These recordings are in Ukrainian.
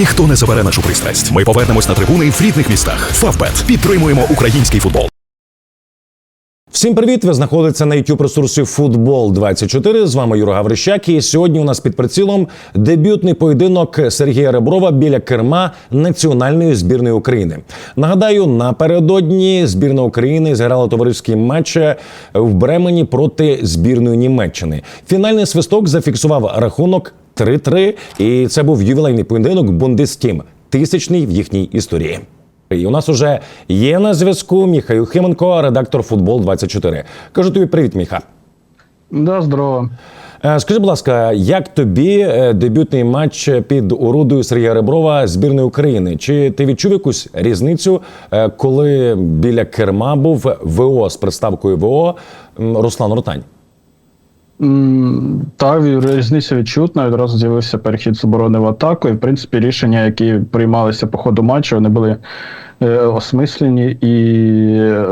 Ніхто не забере нашу пристрасть. Ми повернемось на трибуни в рідних містах. Фавбет підтримуємо український футбол. Всім привіт! Ви знаходитеся на youtube ресурсі Футбол 24 З вами Юра Гаврищак. І сьогодні у нас під прицілом дебютний поєдинок Сергія Реброва біля керма національної збірної України. Нагадаю, напередодні збірна України зіграла товариський матч в Бремені проти збірної Німеччини. Фінальний свисток зафіксував рахунок 3-3, і це був ювілейний поєдинок Бундестім, тисячний в їхній історії. І у нас уже є на зв'язку Міха Юхименко, редактор Футбол 24 Кажу тобі привіт, Міха. Да, здорово. Е, Скажи, будь ласка, як тобі е, дебютний матч під орудою Сергія Реброва збірної України? Чи ти відчув якусь різницю, е, коли біля керма був ВО з приставкою ВО Руслан Ротань? Так, різниця відчутна. Одразу з'явився перехід з оборони в атаку. І, в принципі, рішення, які приймалися по ходу матчу, вони були е, осмислені і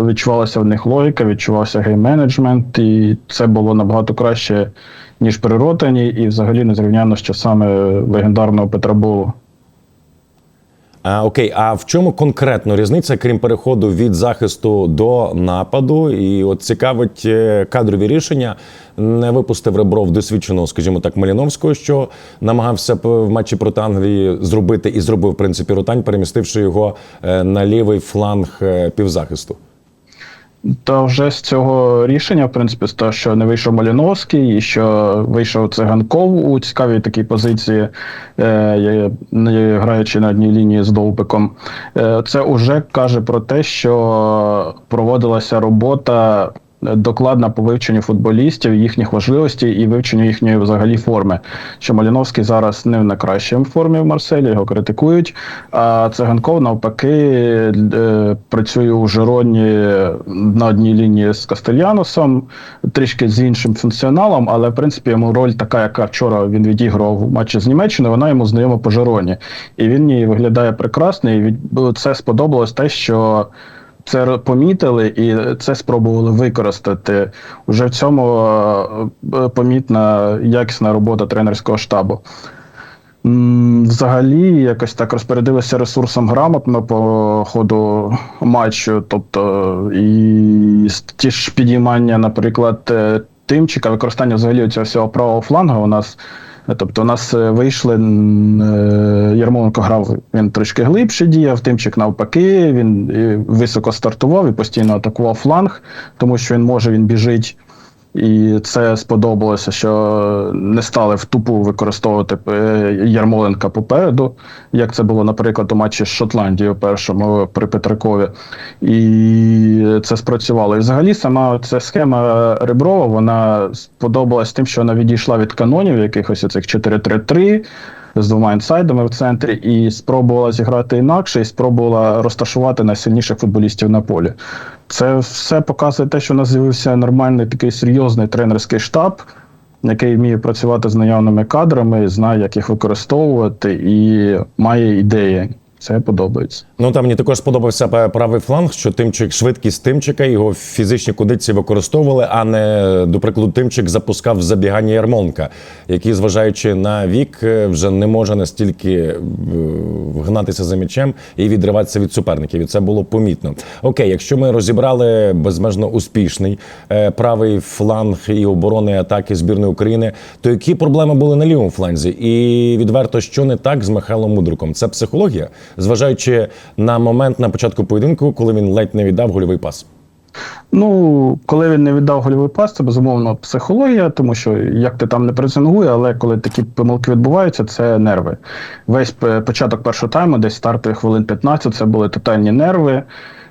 відчувалася в них логіка, відчувався гейм-менеджмент, і це було набагато краще, ніж при Ротані, і взагалі незрівняно з часами легендарного Петра Болу. А, окей, а в чому конкретно різниця, крім переходу від захисту до нападу? І от цікавить е, кадрові рішення. Не випустив Ребров досвідченого, скажімо так, Маліновського, що намагався в матчі проти Англії зробити і зробив в принципі Ротань, перемістивши його е, на лівий фланг е, півзахисту. Та вже з цього рішення, в принципі, з того, що не вийшов Маліновський, і що вийшов Циганков у цікавій такій позиції, е, не граючи на одній лінії з Довбиком, е, це вже каже про те, що проводилася робота. Докладна по вивченню футболістів, їхніх важливостей і вивченню їхньої взагалі форми. Що Маліновський зараз не в найкращій формі в Марселі, його критикують. А Циганков навпаки е, працює у Жероні на одній лінії з Кастельяносом, трішки з іншим функціоналом, але в принципі йому роль така, яка вчора він відіграв у матчі з Німеччиною, вона йому знайома по Жероні. І він їй виглядає прекрасно. І це сподобалось те, що. Це помітили і це спробували використати. Уже в цьому е, е, помітна якісна робота тренерського штабу. Взагалі, якось так розпорядилися ресурсом грамотно по ходу матчу. Тобто, і ті ж підіймання, наприклад, е, Тимчика, використання взагалі цього всього правого флангу у нас. Е, Тобто, у нас е, вийшли е, Ярмоленко грав, він трішки глибше діяв, Тимчик навпаки, він високо стартував і постійно атакував фланг, тому що він може, він біжить. І це сподобалося, що не стали в тупу використовувати е, Ярмоленка попереду, як це було, наприклад, у матчі з Шотландією першому при Петракові. І це спрацювало. І взагалі сама ця схема Реброва вона сподобалась тим, що вона відійшла від канонів якихось оцих 4-3-3 з двома інсайдами в центрі, і спробувала зіграти інакше, і спробувала розташувати найсильніших футболістів на полі. Це все показує те, що у нас з'явився нормальний такий серйозний тренерський штаб, який вміє працювати з наявними кадрами, знає, як їх використовувати, і має ідеї. Це подобається. Ну там мені також сподобався правий фланг, що Тимчик швидкість Тимчика, його фізичні кондиції використовували, а не до прикладу, Тимчик запускав забігання Ярмоленка, який, зважаючи на вік, е, вже не може настільки е, гнатися за м'ячем і відриватися від суперників. І це було помітно. Окей, якщо ми розібрали безмежно успішний е, правий фланг і оборони атаки збірної України, то які проблеми були на лівому фланзі? І відверто, що не так з Михайлом Мудриком? Це психологія, зважаючи на момент на початку поєдинку, коли він ледь не віддав гольовий пас. Ну, коли він не віддав гольовий пас, це безумовно психологія, тому що як ти там не пресингує, але коли такі помилки відбуваються, це нерви. Весь початок першого тайму, десь стартових хвилин 15, це були тотальні нерви.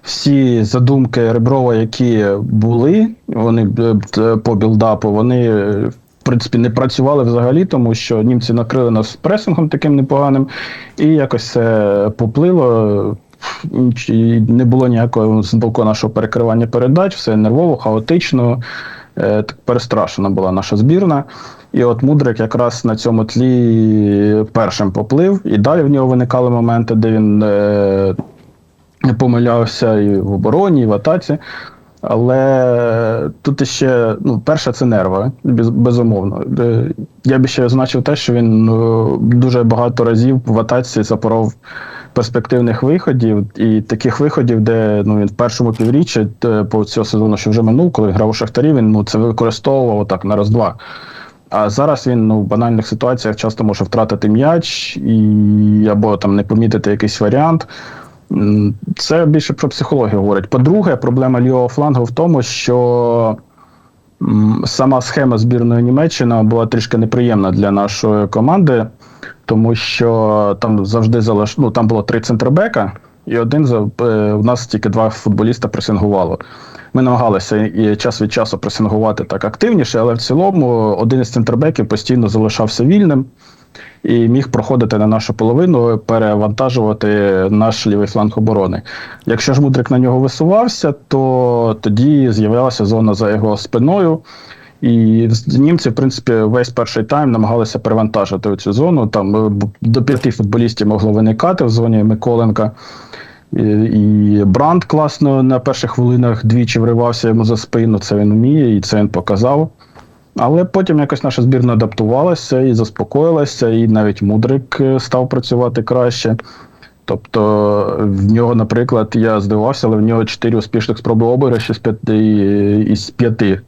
Всі задумки Реброва, які були, вони е, по білдапу, вони. Принципі, не працювали взагалі, тому що німці накрили нас пресингом таким непоганим, і якось це поплило. Не було ніякого з боку нашого перекривання передач, все нервово, хаотично, е, перестрашена була наша збірна. І от Мудрик якраз на цьому тлі першим поплив, і далі в нього виникали моменти, де він е, помилявся і в обороні, і в атаці. Але тут іще, ну, перше, це нерви, без, безумовно. Е, Я б ще означив те, що він ну, дуже багато разів в атаці запоров перспективних виходів, і таких виходів, де ну, він в першому півріччі е, по цього сезону, що вже минув, коли грав у Шахтарі, він ну, це використовував отак на раз-два. А зараз він ну, в банальних ситуаціях часто може втратити м'яч і або там не помітити якийсь варіант. Це більше про психологію говорить. По-друге, проблема лівого флангу в тому, що сама схема збірної Німеччини була трішки неприємна для нашої команди, тому що там завжди залиш... ну, там було три центрбека, і один за е, у нас тільки два футболіста пресингувало. Ми намагалися і час від часу пресингувати так активніше, але в цілому один із центрбеків постійно залишався вільним і міг проходити на нашу половину, перевантажувати наш лівий фланг оборони. Якщо ж Мудрик на нього висувався, то тоді з'явилася зона за його спиною. І німці, в принципі, весь перший тайм намагалися перевантажити цю зону. Там е, до п'яти футболістів могло виникати в зоні Миколенка. І Бранд класно на перших хвилинах двічі вривався йому за спину. Це він вміє, і це він показав. Але потім якось наша збірна адаптувалася і заспокоїлася, і навіть Мудрик е, став працювати краще. Тобто в нього, наприклад, я здивувався, але в нього 4 успішних спроби обіграшу з п'яти із п'яти.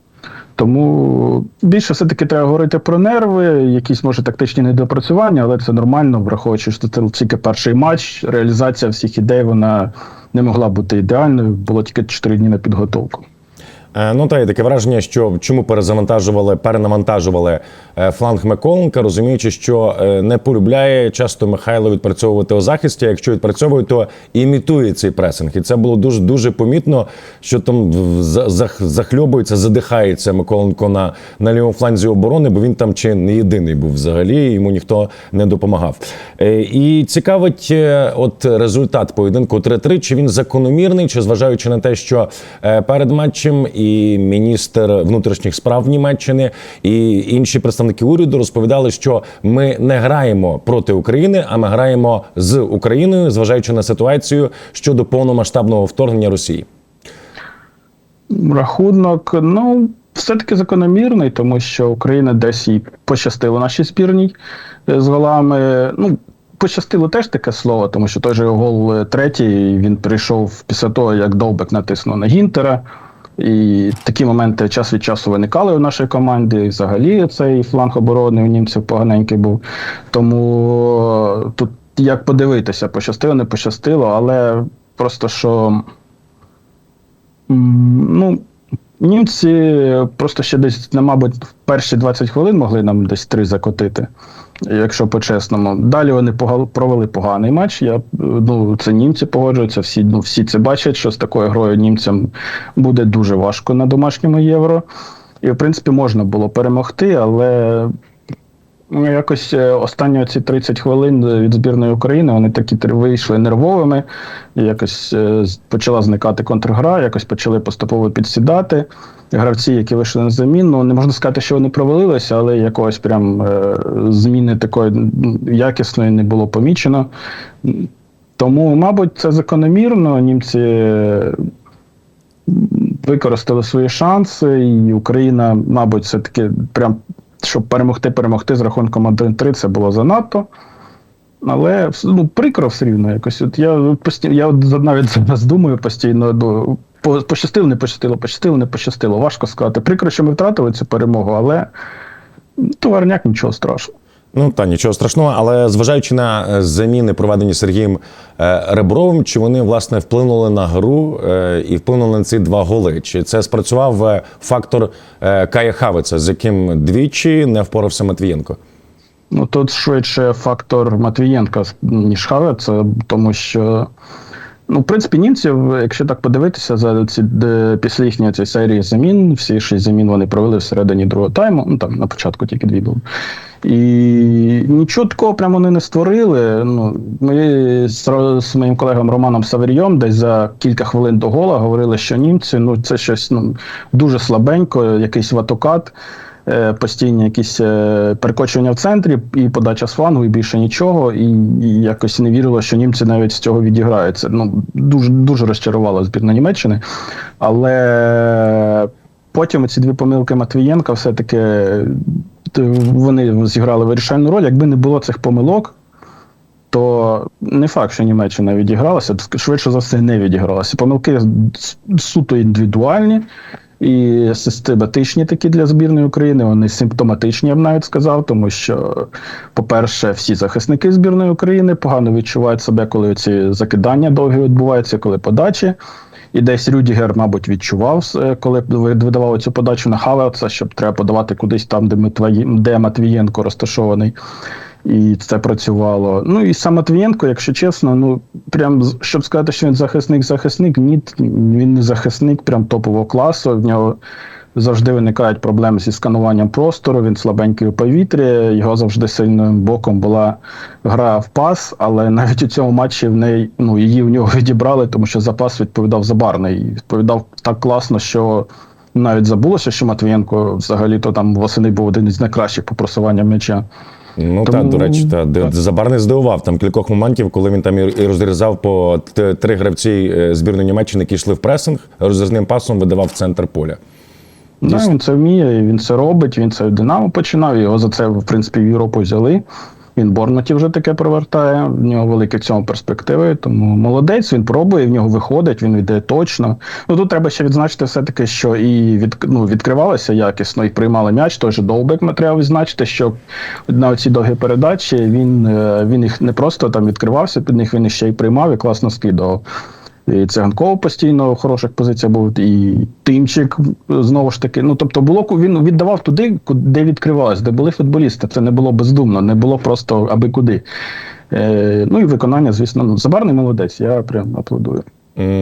Тому більше все-таки треба говорити про нерви, якісь може тактичні недопрацювання, але це нормально, враховуючи, що це тільки перший матч. Реалізація всіх ідей вона не могла бути ідеальною, було тільки 4 дні на підготовку. Е, Ну та є таке враження, що чому перезавантажували, перенавантажували е, фланг Миколенка, розуміючи, що е, не полюбляє часто Михайло відпрацьовувати у захисті. а Якщо відпрацьовує, то імітує цей пресинг. І це було дуже дуже помітно, що там захльобується, задихається Миколенко на, на лівому фланзі оборони, бо він там чи не єдиний був взагалі, йому ніхто не допомагав. І цікавить, от результат поєдинку 3-3, чи він закономірний, чи зважаючи на те, що перед матчем і міністр внутрішніх справ Німеччини, і інші представники уряду розповідали, що ми не граємо проти України, а ми граємо з Україною, зважаючи на ситуацію щодо повномасштабного вторгнення Росії. Рахунок, ну, все-таки закономірний, тому що Україна десь їй пощастило нашій збірній е, з голами. Ну, пощастило теж таке слово, тому що той же гол е, третій він прийшов після того, як Довбек натиснув на Гінтера. І такі моменти час від часу виникали у нашій команді. І взагалі цей фланг оборони у німців поганенький був. Тому тут як подивитися, пощастило, не пощастило, але просто що. Ну, німці просто ще десь, мабуть, в перші 20 хвилин могли нам десь три закотити, якщо по-чесному. Далі вони провели поганий матч. Я, ну, це німці погоджуються, всі, ну, всі це бачать, що з такою грою німцям буде дуже важко на домашньому євро. І, в принципі, можна було перемогти, але Ну, якось е, останні ці 30 хвилин від збірної України вони такі вийшли нервовими, якось е, почала зникати контргра, якось почали поступово підсідати. Гравці, які вийшли на заміну, не можна сказати, що вони провалилися, але якогось прям е, зміни такої якісної не було помічено. Тому, мабуть, це закономірно. Німці використали свої шанси, і Україна, мабуть, все-таки прям щоб перемогти, перемогти з рахунком 1-3, це було занадто. Але ну, прикро все рівно якось. От я постійно, я от навіть зараз думаю постійно. бо по- пощастило, не пощастило, пощастило, не пощастило. Важко сказати. Прикро, що ми втратили цю перемогу, але товарняк нічого страшного. Ну та нічого страшного, але зважаючи на е, заміни, проведені Сергієм е, Ребровим, чи вони власне вплинули на гру е, і вплинули на ці два голи? Чи це спрацював фактор Кая Хавиця, з яким двічі не впорався Матвієнко? Ну тут швидше фактор Матвієнка, ніж Хавеца, тому що. Ну, в принципі, німців, якщо так подивитися, за ці де, після їхньої цієї серії замін, всі шість замін вони провели всередині другого тайму. Ну там на початку тільки дві були. І нічого такого прямо вони не створили. Ну, ми з, з моїм колегом Романом Саверйом десь за кілька хвилин до гола говорили, що німці ну це щось ну, дуже слабенько, якийсь ватокат. е, постійні якісь е, перекочування в центрі і подача з флангу, і більше нічого. І, і якось не вірило, що німці навіть з цього відіграються. Ну, дуже, дуже розчарувала збірна Німеччини. Але потім ці дві помилки Матвієнка все-таки вони зіграли вирішальну роль. Якби не було цих помилок, то не факт, що Німеччина відігралася, швидше за все не відігралася. Помилки суто індивідуальні і систематичні такі для збірної України. Вони симптоматичні, я б навіть сказав, тому що, по-перше, всі захисники збірної України погано відчувають себе, коли ці закидання довгі відбуваються, коли подачі. І десь Рюдігер, мабуть, відчував, е, коли видавали цю подачу на Хаверца, щоб треба подавати кудись там, де, Митвої... де Матвієнко розташований. І це працювало. Ну і сам Матвієнко, якщо чесно, ну прям щоб сказати, що він захисник-захисник, ні, він не захисник прям топового класу. В нього завжди виникають проблеми зі скануванням простору, він слабенький у повітрі, його завжди сильним боком була гра в пас, але навіть у цьому матчі в неї ну, її в нього відібрали, тому що за пас відповідав Забарний. І відповідав так класно, що навіть забулося, що Матвієнко взагалі-то там восени був один із найкращих по просуванням м'яча. Ну Тому- так, до речі, та, так. Забар не здивував там кількох моментів, коли він там і розрізав по три гравці е, збірної Німеччини, які йшли в пресинг, розрізним пасом видавав в центр поля. Да, він це вміє, він це робить, він це в Динамо починав, його за це, в принципі, в Європу взяли. Він Борнаті вже таке привертає, в нього великі в цьому перспективи, тому молодець, він пробує, в нього виходить, він йде точно. Ну тут треба ще відзначити все-таки, що і від, ну, відкривалися якісно і приймали м'яч, той же Довбек ми треба відзначити, що на ці довгі передачі він, е, він їх не просто там відкривався під них, він їх ще й приймав і класно скидував. І Циганков постійно в хороших позиціях був, і Тимчик знову ж таки. Ну тобто, було він віддавав туди, ку- де відкривалось, де були футболісти. Це не було бездумно, не було просто аби куди. Е, ну і виконання, звісно, ну, Забарний молодець. Я прям аплодую.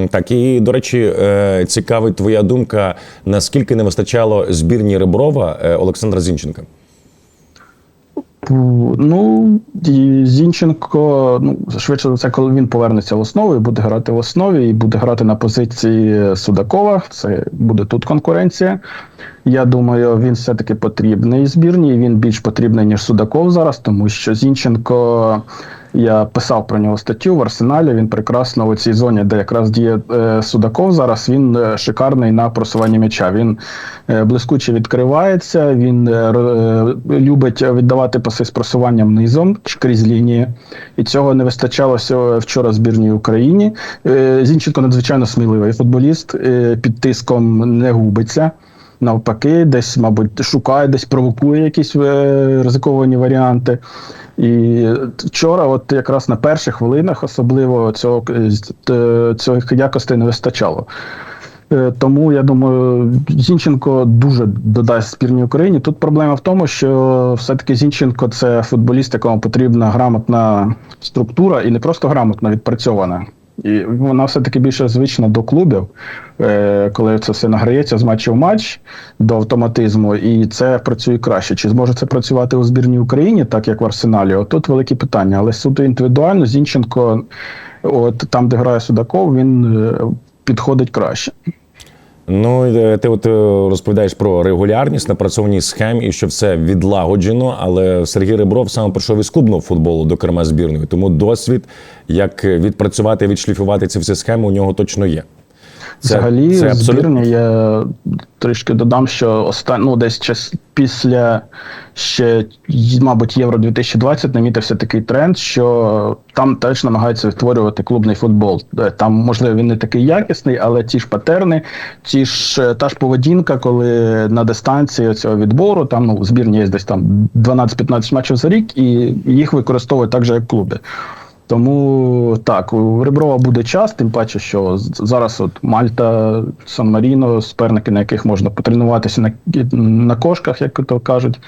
Так, і до речі, е, цікавить твоя думка, наскільки не вистачало збірні Реброва е, Олександра Зінченка? Ну, Зінченко, ну, швидше за це, коли він повернеться в основу і буде грати в основі, і буде грати на позиції Судакова. Це буде тут конкуренція. Я думаю, він все-таки потрібний збірній. Він більш потрібний, ніж Судаков зараз, тому що Зінченко. Я писав про нього статтю в арсеналі. Він прекрасно у цій зоні, де якраз діє е, Судаков. Зараз він е, шикарний на просуванні м'яча. Він е, блискуче відкривається. Він е, е, любить віддавати паси з просуванням низом крізь лінії. І цього не вистачало вчора збірній Україні. Е, Зінченко надзвичайно сміливий футболіст. е, Під тиском не губиться. Навпаки, десь, мабуть, шукає, десь провокує якісь е, ризиковані варіанти. І вчора, от якраз на перших хвилинах, особливо цього, е, т- якостей не вистачало. Е, Тому я думаю, Зінченко дуже додасть збірній Україні. Тут проблема в тому, що все-таки Зінченко це футболіст, якому потрібна грамотна структура і не просто грамотно відпрацьована. І вона все-таки більше звична до клубів, е, коли це все награється з матчу в матч до автоматизму, і це працює краще. Чи зможе це працювати у збірній Україні, так як в Арсеналі? Отут великі питання. Але суто індивідуально Зінченко, от там, де грає Судаков, він е, підходить краще. Ну, е, ти от е, розповідаєш про регулярність, напрацьованість схем і що все відлагоджено, але Сергій Ребров саме прийшов із клубного футболу до керма збірної, тому досвід, як відпрацювати, відшліфувати ці всі схеми, у нього точно є. Взагалі, це збірні я трішки додам, що остан... ну, десь час після ще, мабуть, Євро 2020 намітився такий тренд, що там теж намагаються створювати клубний футбол. Е, Там, можливо, він не такий якісний, але ті ж патерни, ті ж е, та ж поведінка, коли на дистанції цього відбору, там ну, збірні є десь там 12-15 матчів за рік, і їх використовують так же, як клуби. Тому так, у Реброва буде час, тим паче, що зараз от Мальта, Сан Маріно, суперники, на яких можна потренуватися на, на кошках, як то кажуть.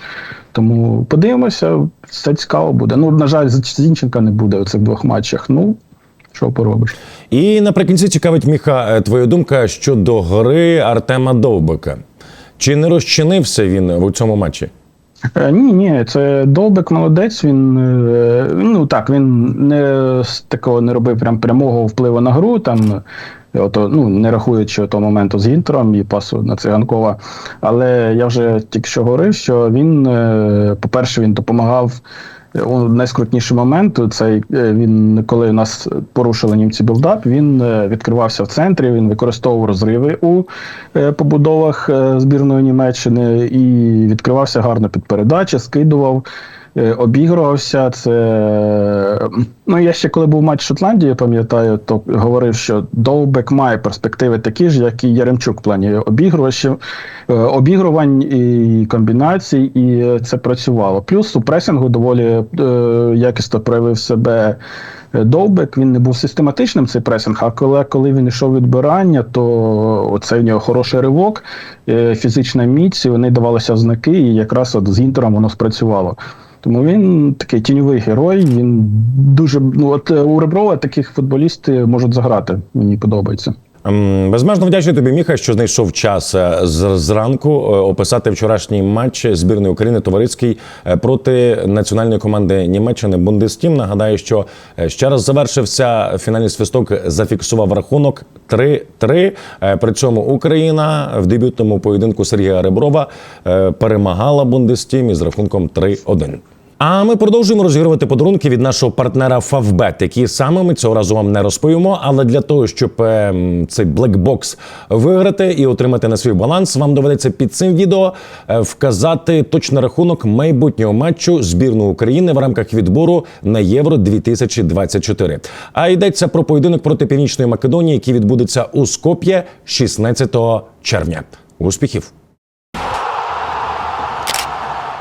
Тому подивимося, все цікаво буде. Ну, на жаль, Зінченка не буде у цих двох матчах. Ну, що поробиш. І наприкінці цікавить Міха, е, твоя думка щодо гри Артема Довбика. Чи не розчинився він у цьому матчі? Е, Ні, ні, це Долбек молодець. Він е, ну так, він не такого не робив прям прямого впливу на гру. Там Ото, ну, не рахуючи того моменту з Інтером і пасу на циганкова. Але я вже тільки що говорив, що він, е, по-перше, він допомагав. У найскрутніший момент цей е, він, коли нас порушили німці білдап, він е, відкривався в центрі, він використовував розриви у е, побудовах збірної Німеччини і відкривався гарно під передачі, скидував, обігрувався. Це е, ну я ще коли був матч Шотландії, пам'ятаю, то говорив, що Довбек має перспективи такі ж, як і Яремчук в плані обігрувачів, е, обігрувань і комбінацій, і е, це працювало. Плюс у пресингу доволі е, якісно проявив себе. е, Довбек він не був систематичним цей пресинг, а коли, коли він йшов відбирання, то оце в нього хороший ривок, е, фізична міць, вони давалися знаки, і якраз от з інтером воно спрацювало. Тому він такий тіньовий герой. Він дуже ну от е, у Реброва таких футболісти можуть заграти. Мені подобається. Ем, Безмежно вдячний тобі, Міха, що знайшов час е, зранку е, описати вчорашній матч збірної України товариський е, проти національної команди Німеччини Бундестім. Нагадаю, що ще раз завершився фінальний свисток, зафіксував рахунок 3-3. Е, При цьому Україна в дебютному поєдинку Сергія Реброва перемагала Бундестім із рахунком 3-1. А ми продовжуємо розігрувати подарунки від нашого партнера Favbet, які саме ми цього разу вам не розповімо. Але для того, щоб ем, цей блекбокс виграти і отримати на свій баланс, вам доведеться під цим відео е, вказати точний рахунок майбутнього матчу збірної України в рамках відбору на Євро 2024. А йдеться про поєдинок проти Північної Македонії, який відбудеться у Скоп'є 16 червня. Успіхів!